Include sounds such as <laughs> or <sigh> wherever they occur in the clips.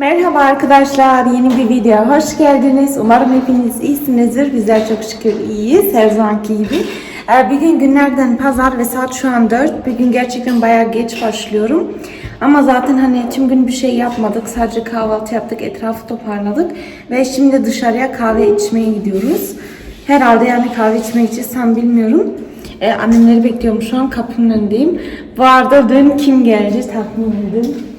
Merhaba arkadaşlar, yeni bir videoya hoş geldiniz. Umarım hepiniz iyisinizdir. Bizler çok şükür iyiyiz, her zamanki gibi. Ee, Bir gün günlerden pazar ve saat şu an 4. Bir gün gerçekten bayağı geç başlıyorum. Ama zaten hani tüm gün bir şey yapmadık. Sadece kahvaltı yaptık, etrafı toparladık. Ve şimdi dışarıya kahve içmeye gidiyoruz. Herhalde yani kahve içmeye gideceğiz, tam bilmiyorum. Ee, annemleri bekliyorum şu an kapının önündeyim. Bu arada dün kim geldi tahmin edin.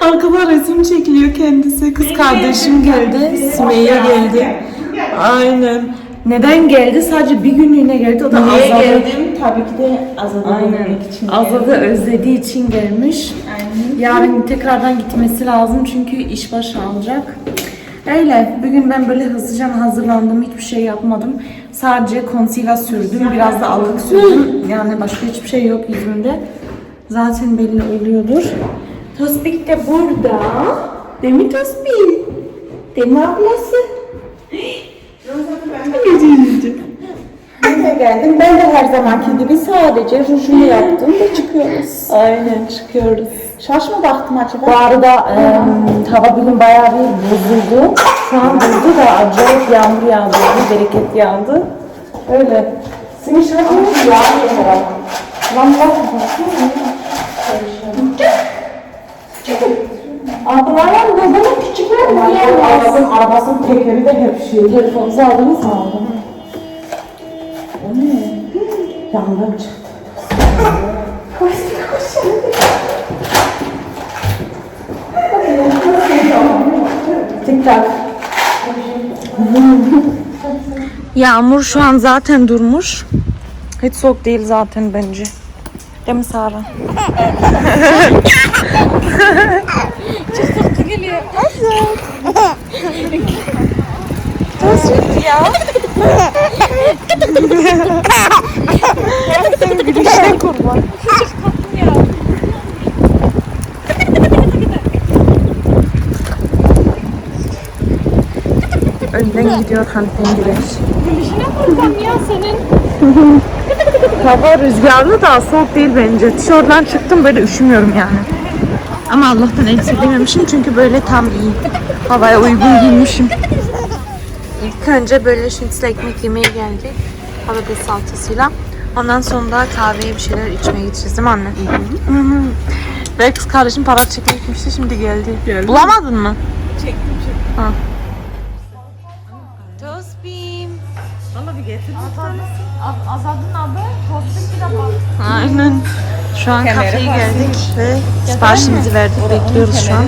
Arkada resim çekiliyor kendisi. Kız kardeşim geldi. Sümeyye geldi. Aynen. Neden geldi? Sadece bir günlüğüne geldi. O da Niye Azad'ı- geldim? Tabii ki de Azad'ı Aynen. görmek için Azad'ı özlediği için gelmiş. Aynen. Yarın tekrardan gitmesi lazım çünkü iş başı alacak. Öyle. Bugün ben böyle hızlıca hazırlandım. Hiçbir şey yapmadım. Sadece concealer sürdüm. Biraz da allık sürdüm. Yani başka hiçbir şey yok yüzümde. Zaten belli oluyordur. Tospik de burada. Değil mi Tospik? Değil mi ablası? Ben de geldim. Ben de her zamanki gibi sadece rujumu yaptım ve çıkıyoruz. Aynen çıkıyoruz. Şaş mı baktım acaba? Bu arada e, hava bugün bayağı bir bozuldu. Şu an bozuldu da acayip yağmur yağdı. Yani bereket yağdı. Öyle. Senin şarkın yağmur herhalde. Lan bak. Ablalar babamın küçükler mi? Arabasının, arabasının tekeri de hep şey. Telefonunuzu aldınız mı? Aldım. O ne? Yangın çıktı. Tik tak. Yağmur şu an zaten durmuş. Hiç soğuk değil zaten bence. Değil mi Sara? <laughs> Çok sırtı ya. Sen gülüşe kurban. Önden gidiyor Hanife'nin güneş. ya senin. Hava rüzgarlı da soğuk değil bence. Tişörtten çıktım böyle üşümüyorum yani. Ama Allah'tan elbise giymemişim çünkü böyle tam iyi. Havaya uygun giymişim. İlk önce böyle şinitsel ekmek yemeye geldik. Patates salatasıyla. Ondan sonra da kahveye bir şeyler içmeye gideceğiz değil mi anne? Hı hı. Ve kız kardeşim para çekmeye gitmişti şimdi geldi. Bulamadın mı? Çektim çektim. Ha. Tospim. Azad'ın adı Tosbik de bak. Aynen. Şu an kafeye geldik ve siparişimizi verdik. Bekliyoruz şu an.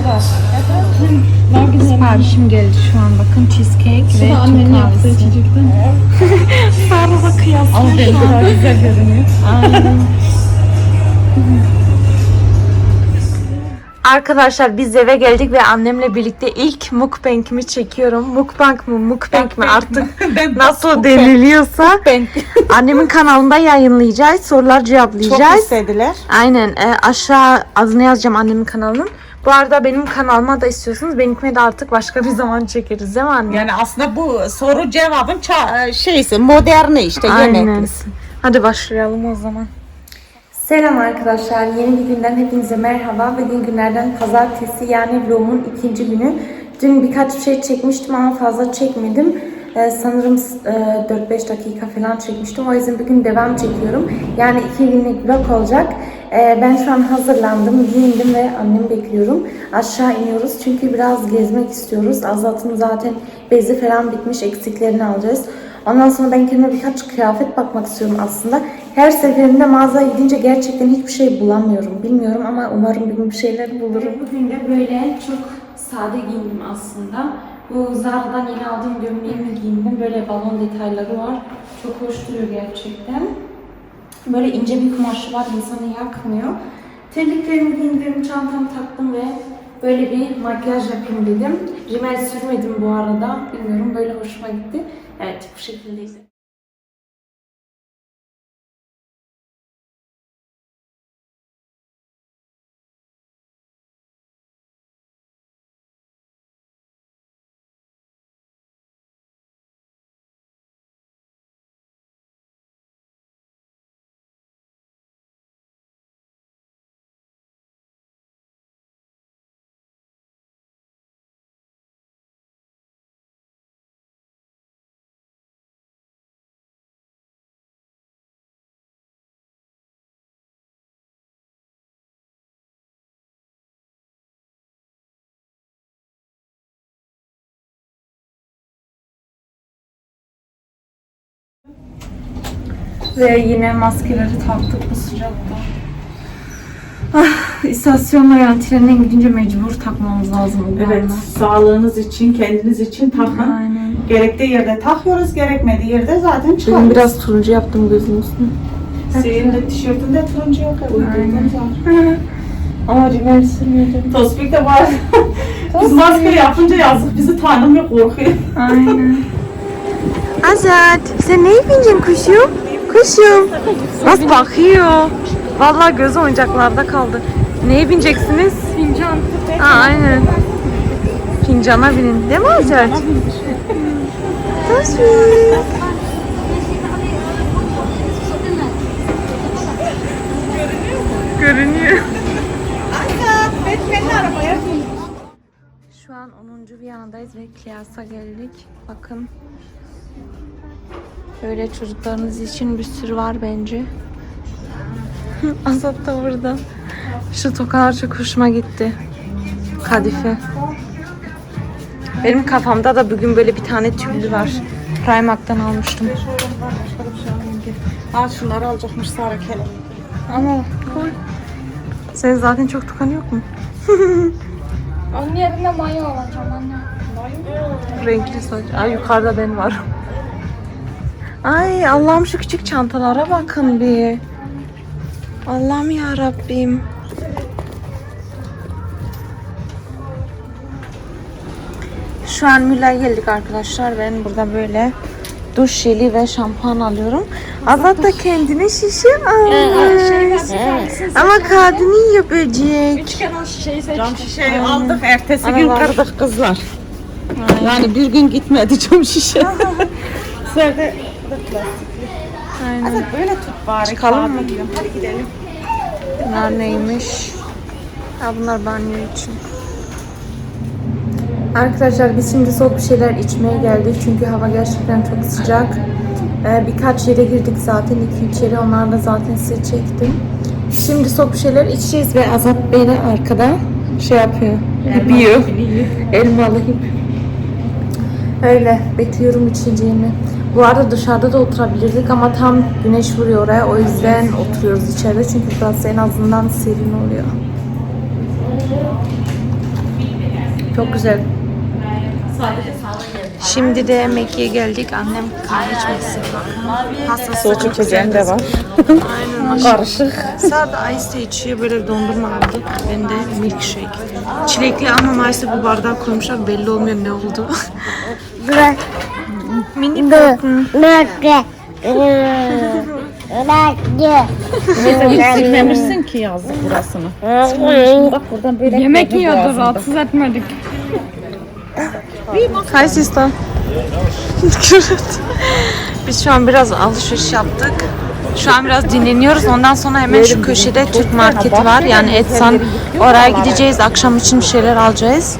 Siparişim geldi şu an. Bakın cheesecake ve Annenin Türk yaptığı kahvesi. içecekten. <laughs> Sarı da kıyaslı. Ama benim kadar güzel görünüyor. <laughs> Arkadaşlar biz eve geldik ve annemle birlikte ilk mukbang'imi çekiyorum. Mukbang mı mukbang mi artık <laughs> nasıl deniliyorsa <laughs> annemin kanalında yayınlayacağız. Sorular Çok cevaplayacağız. istediler. Aynen e, aşağı adını yazacağım annemin kanalının. Bu arada benim kanalıma da istiyorsanız benimkine de artık başka bir zaman çekeriz değil mi anne? Yani aslında bu soru cevabın ça- şeysi moderni işte Aynen. yemeklisi. Hadi başlayalım o zaman. Selam arkadaşlar. Yeni bir günden hepinize merhaba. Bugün günlerden pazartesi yani vlogumun ikinci günü. Dün birkaç bir şey çekmiştim ama fazla çekmedim. Ee, sanırım e, 4-5 dakika falan çekmiştim. O yüzden bugün devam çekiyorum. Yani iki günlük vlog olacak. Ee, ben şu an hazırlandım, giyindim ve annemi bekliyorum. Aşağı iniyoruz çünkü biraz gezmek istiyoruz. Azat'ın zaten bezi falan bitmiş, eksiklerini alacağız. Ondan sonra ben kendime birkaç kıyafet bakmak istiyorum aslında. Her seferinde mağazaya gidince gerçekten hiçbir şey bulamıyorum. Bilmiyorum ama umarım bir gün bir şeyler bulurum. Bugün de böyle çok sade giyindim aslında. Bu Zara'dan yeni aldığım gömleğimi giyindim. Böyle balon detayları var. Çok hoş duruyor gerçekten. Böyle ince bir kumaşı var, insanı yakmıyor. Terliklerimi giyindim, çantamı taktım ve böyle bir makyaj yapayım dedim. Rimel sürmedim bu arada. Bilmiyorum böyle hoşuma gitti. Evet bu şekildeydi. Ve yine maskeleri taktık bu sıcakta. Ah, istasyonla yani trenden gidince mecbur takmamız lazım bu Evet, arada. sağlığınız için, kendiniz için takın. Aynen. Gerektiği yerde takıyoruz, gerekmediği yerde zaten çıkarıyoruz. biraz turuncu yaptım gözümün üstüne. Senin de tişörtünde turuncu yok. Aynen. Ama rimel sürmedim. Tospik de var. Biz maske yapınca yazık bizi tanımıyor, korkuyor. Aynen. Azat, sen neyi bineceksin kuşum? Kuşum. Nasıl bakıyor? Vallahi gözü oyuncaklarda kaldı. Neye bineceksiniz? Fincan. Ha, aynen. Fincana binin. Değil mi Azat? Nasıl? Görünüyor. Şu an 10. Viyana'dayız ve Kilyas'a geldik. Bakın. Böyle çocuklarınız için bir sürü var bence. <laughs> Azat da burada. Şu tokalar çok hoşuma gitti. Kadife. Benim kafamda da bugün böyle bir tane tüllü var. Primark'tan almıştım. Ha şunları alacakmış Sara. Ama cool. Senin zaten çok tukan yok mu? <laughs> Onun yerine mayo alacağım anne. Renkli saç. Ay yukarıda ben varım. Ay Allah'ım şu küçük çantalara bakın bir. Allah'ım ya Rabbim. Şu an Müller geldik arkadaşlar. Ben burada böyle duş jeli ve şampuan alıyorum. Azat da kendine şişe almış. Ama kadını yiyor böcek. Üç kere o şişeyi seç. Cam şişeyi aldık, ertesi gün kırdık kızlar. Yani bir gün gitmedi cam şişe. <laughs> Serde Aynen. böyle tut bari. Çıkalım mı? diyorum. Hadi gidelim. Bunlar neymiş? Ha bunlar banyo için. Arkadaşlar biz şimdi soğuk bir şeyler içmeye geldik çünkü hava gerçekten çok sıcak. Ee, birkaç yere girdik zaten, iki üç yere onlar da zaten size çektim. Şimdi soğuk bir şeyler içeceğiz ve Azat Bey de arkada şey yapıyor, yiyor. Elmalı hip. Öyle bekliyorum içeceğimi. Bu arada dışarıda da oturabilirdik ama tam güneş vuruyor oraya. O yüzden oturuyoruz içeride çünkü burası en azından serin oluyor. Çok güzel. Şimdi de Mekke'ye geldik. Annem kahve içmek Hastası Soğuk içeceğim de var. Aynen. Karışık. Sadece ice tea içiyor. Böyle bir dondurma aldık. Ben de milkshake. Çilekli ama maalesef bu bardağa koymuşlar. Belli olmuyor ne oldu. Mini bakın. Silmemişsin ki yazdık burasını. Bak buradan böyle Yemek yiyordu rahatsız etmedik. Sister. <laughs> Biz şu an biraz alışveriş yaptık. Şu an biraz dinleniyoruz. Ondan sonra hemen şu köşede Türk marketi var. Yani Etsan oraya gideceğiz. Akşam için bir şeyler alacağız.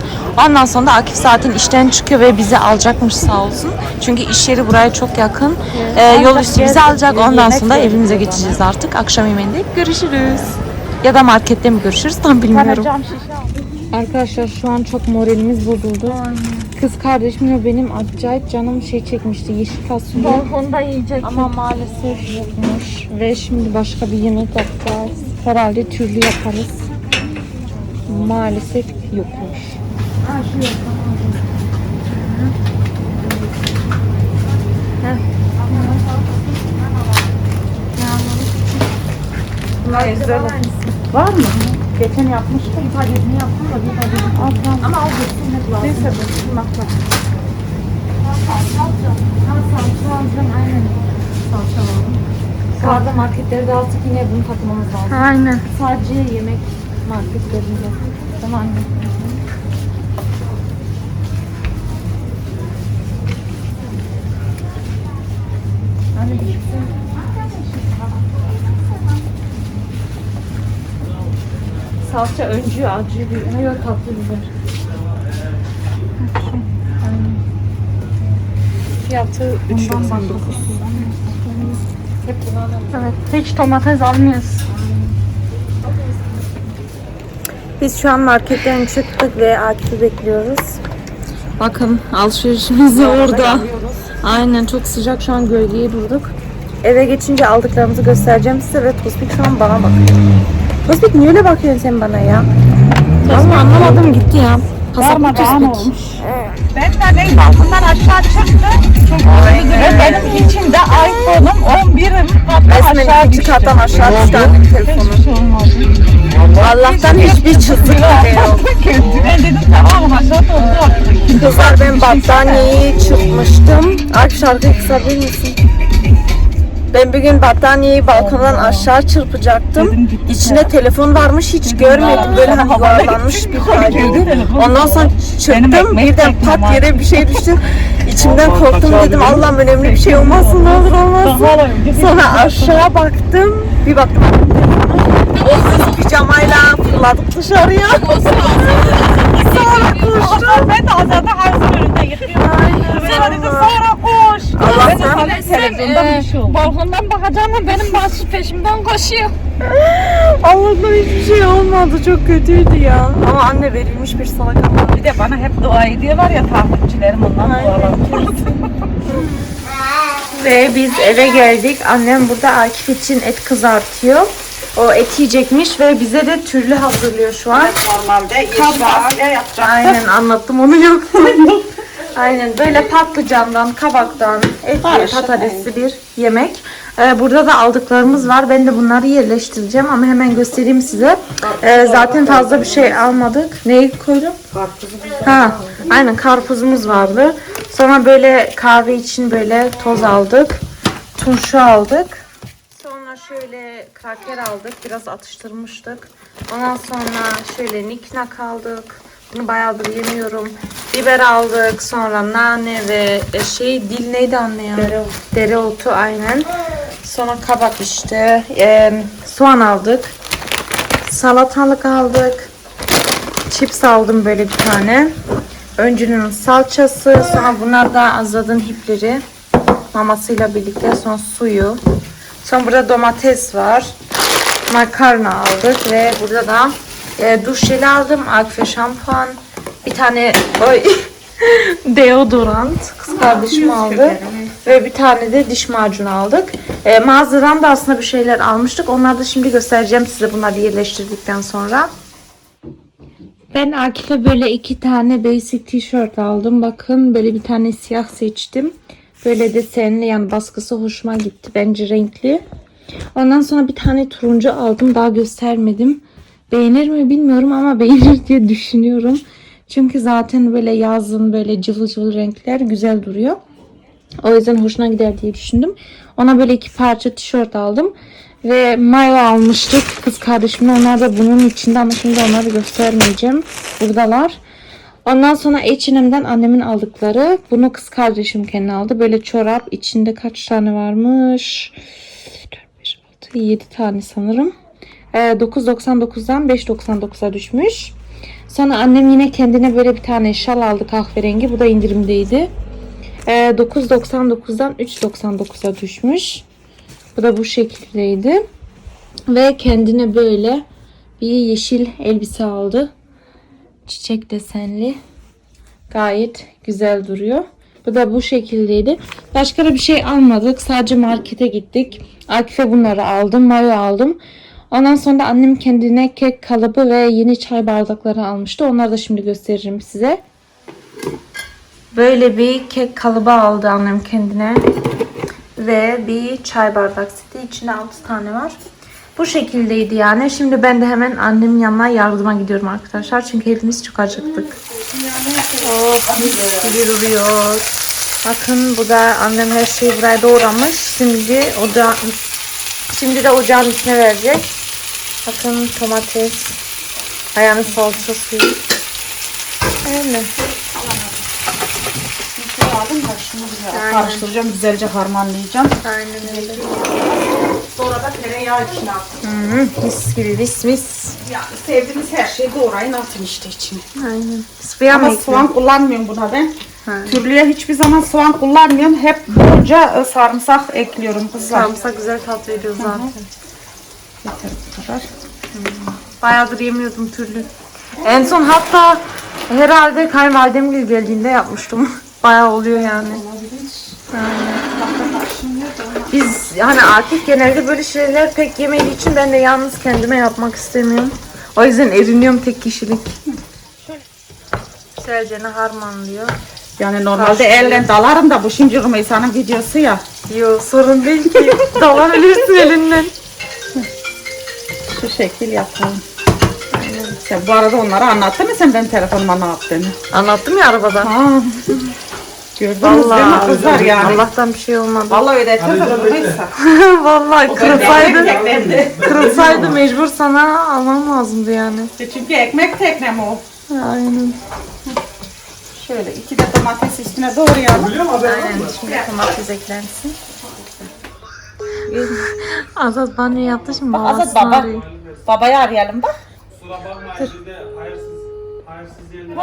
Ondan sonra da Akif zaten işten çıkıyor ve bizi alacakmış sağ olsun. Çünkü iş yeri buraya çok yakın. Ee, yol üstü bizi alacak. Ondan sonra evimize geçeceğiz artık. Akşam yemeğinde görüşürüz. Ya da markette mi görüşürüz tam bilmiyorum. Arkadaşlar şu an çok moralimiz bozuldu. Kız kardeşim ve benim acayip canım şey çekmişti yeşil fasulye. Balkonda yiyecek. Ama maalesef yokmuş. Ve şimdi başka bir yemek yapacağız. Herhalde türlü yaparız. Maalesef yokmuş. Bunlar güzel. Var mı? Geçen yapmıştım. Bir tanesini yaptım da bir al tamam. Ama al getirmek lazım. Neyse bu şunmakla. Sağda marketlerde artık yine bunu takmamız lazım. Aynen. Sadece yemek marketlerinde. Tamam anne. Anne bir şey Salça öncü, acı bir, yok tatlı biber. Fiyatı 3.99. Hep. Evet. Hiç domates almıyoruz. Biz şu an marketten çıktık ve Akif'i bekliyoruz. Bakın alışverişimiz de orada. Aynen çok sıcak şu an gölgeye durduk. eve geçince aldıklarımızı göstereceğim size ve Tospik şu an bana bakıyor. Tospik niye öyle bakıyorsun sen bana ya? Vallahi anlamadım gitti ya. Pasaport olmuş. Ben de ne balkondan aşağı çıktı. Ve benim içinde iPhone'um 11'im. Hatta Resmen aşağı düştü. kattan aşağı düştü annem. Hiçbir şey olmadı. Allah'tan hiçbir çizgi yok. Ben dedim tamam aşağı oldu. Kızlar ben battaniyeyi çırpmıştım. Ark şarkıyı kısabilir misin? Ben bir gün battaniyeyi balkondan aşağı çırpacaktım. İçinde telefon varmış hiç görmedim. Böyle hani yuvarlanmış bir haldeydi. Ondan sonra çırptım birden pat yere bir şey düştü. <laughs> İçimden korktum dedim Allah'ım önemli bir şey olmasın ne olur olmasın. Sonra aşağı baktım. Bir baktım o pijamayla fırladık dışarıya. Sonra koştum. Ben de Azade Harz'ın önünde getiriyorum. Sen dedi sonra koş. Allah Ben sana televizyondan bir şey oldu. Balkondan bakacağım ama benim bahçe peşimden koşuyor. <laughs> Allah'tan hiçbir şey olmadı. Çok kötüydü ya. Ama anne verilmiş bir salak ama. Bir de bana hep dua ediyorlar ya takipçilerim ondan dualar. <laughs> Ve biz eve geldik. Annem burada Akif için et kızartıyor. O et yiyecekmiş ve bize de türlü hazırlıyor şu an. Normalde yeşil yapacağım. Aynen anlattım onu yoktu. <laughs> Aynen böyle patlıcandan, kabaktan, etli, Karışık, patatesli bir yemek. Ee, burada da aldıklarımız var. Ben de bunları yerleştireceğim ama hemen göstereyim size. Ee, zaten fazla bir şey almadık. Neyi koydum? Ha, aynen karpuzumuz vardı. Sonra böyle kahve için böyle toz aldık. Turşu aldık. Sonra şöyle kraker aldık. Biraz atıştırmıştık. Ondan sonra şöyle niknak aldık. Bayağıdır yemiyorum. Biber aldık. Sonra nane ve e, şey dil neydi anne ya? Dereotu. Dereotu aynen. Sonra kabak işte. E, soğan aldık. Salatalık aldık. Chips aldım böyle bir tane. Öncünün salçası. Sonra bunlar da Azad'ın hipleri. Mamasıyla birlikte. Sonra suyu. Sonra burada domates var. Makarna aldık ve burada da e, duş jeli aldım. Akfe şampuan. Bir tane oy, <laughs> deodorant. Kız kardeşim aldı. Ve bir tane de diş macunu aldık. E, mağazadan da aslında bir şeyler almıştık. Onları da şimdi göstereceğim size bunları yerleştirdikten sonra. Ben Akif'e böyle iki tane basic tişört aldım. Bakın böyle bir tane siyah seçtim. Böyle desenli yani baskısı hoşuma gitti. Bence renkli. Ondan sonra bir tane turuncu aldım. Daha göstermedim. Beğenir mi bilmiyorum ama <laughs> beğenir diye düşünüyorum. Çünkü zaten böyle yazın böyle cıvıl cıvıl renkler güzel duruyor. O yüzden hoşuna gider diye düşündüm. Ona böyle iki parça tişört aldım. Ve mayo almıştık kız kardeşimle. Onlar da bunun içinde ama şimdi onları göstermeyeceğim. Buradalar. Ondan sonra H&M'den annemin aldıkları. Bunu kız kardeşim kendi aldı. Böyle çorap. içinde kaç tane varmış? 4, 5, 6, 7 tane sanırım. Ee, 9.99'dan 5.99'a düşmüş. Sonra annem yine kendine böyle bir tane şal aldı kahverengi. Bu da indirimdeydi. Ee, 9.99'dan 3.99'a düşmüş. Bu da bu şekildeydi. Ve kendine böyle bir yeşil elbise aldı. Çiçek desenli. Gayet güzel duruyor. Bu da bu şekildeydi. Başka da bir şey almadık. Sadece markete gittik. Akif'e bunları aldım. Mayo aldım. Ondan sonra da annem kendine kek kalıbı ve yeni çay bardakları almıştı. Onları da şimdi gösteririm size. Böyle bir kek kalıbı aldı annem kendine. Ve bir çay bardak seti. İçinde 6 tane var. Bu şekildeydi yani. Şimdi ben de hemen annemin yanına yardıma gidiyorum arkadaşlar. Çünkü hepimiz çok acıktık. Mis gibi duruyor. Bakın bu da annem her şeyi buraya doğramış. Şimdi ocağın, şimdi de ocağın içine verecek. Bakın domates. Ayağının salça suyu. Öyle. Aldım da şunu güzel karıştıracağım, güzelce harmanlayacağım. Aynen öyle. Sonra da tereyağı içine attım. Hı, mis gibi mis mis. Yani sevdiğiniz her şeyi doğrayın atın işte içine. Aynen. Sıvıya Ama soğan kullanmıyorum buna ben. Ha. Türlüye hiçbir zaman soğan kullanmıyorum. Hep bolca e, sarımsak ekliyorum kızlar. Sarımsak güzel tat veriyor zaten. Yeter bu kadar. Bayağıdır yemiyordum türlü. En son hatta herhalde kayınvalidem geldiğinde yapmıştım. <laughs> Bayağı oluyor yani. Biz hani Akif genelde böyle şeyler pek yemediği için ben de yalnız kendime yapmak istemiyorum. O yüzden eriniyorum tek kişilik. Selcan'ı harmanlıyor. Yani normalde elle dalarım da bu şimdi Rümeysa'nın videosu ya. Yo sorun değil ki. Dalan ölürsün elinden. Şu şekil yapalım. Sen bu arada onları anlattın mı sen benim telefonuma ne yaptığını? Anlattım ya arabada. Ha. Gördünüz değil mi kızlar yani? Allah'tan bir şey olmadı. Vallahi öğretir de Rümeysa. Vallahi kırılsaydı, kırılsaydı mecbur sana almam lazımdı yani. Çünkü ekmek teknem o. Aynen. Şöyle iki de domates üstüne doğrayalım. Aynen. Şimdi domates eklensin. Azat banyo yaptı şimdi Bak Azat babasını baba. arıyor. Babayı arayalım bak. Kusura bakma de hayırsız hayırsız yerine.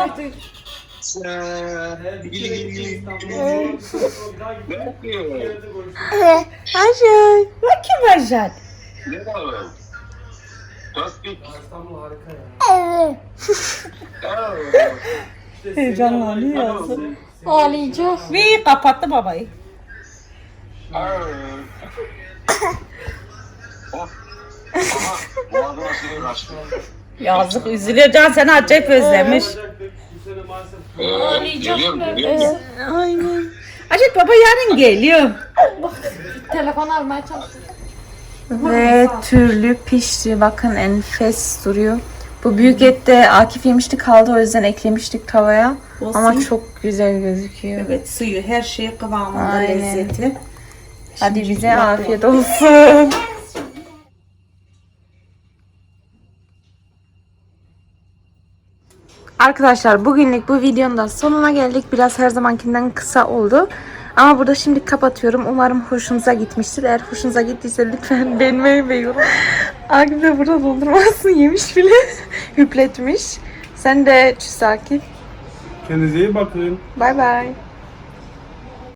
Bir kere gittim İstanbul'a. Bir daha gittim. Bir yerde görüştüm. Ayşe. Bak kim Ercan? İstanbul harika ya. İşte Heyecanlanıyor. Ağlayacak. Ve kapattı babayı. <laughs> Yazık üzülüyor. Can seni acayip özlemiş. Maalesef Geliyorum, geliyorum. Aynen. Acayip baba yarın geliyor. Telefon almaya çalışıyor. Ve türlü pişti. Bakın enfes duruyor. Bu büyük et de Akif yemişti kaldı o yüzden eklemiştik tavaya. Olsun. Ama çok güzel gözüküyor. Evet suyu her şey kıvamında Aynen. lezzeti. Hadi bize afiyet olsun. <laughs> Arkadaşlar bugünlük bu videonun da sonuna geldik. Biraz her zamankinden kısa oldu. Ama burada şimdi kapatıyorum. Umarım hoşunuza gitmiştir. Eğer hoşunuza gittiyse lütfen <laughs> beğenmeyi ve yorum. Akif de burada dondurmasını <laughs> yemiş bile. Hüpletmiş. Sen de çüz Akif. Kendinize iyi bakın. Bay bay.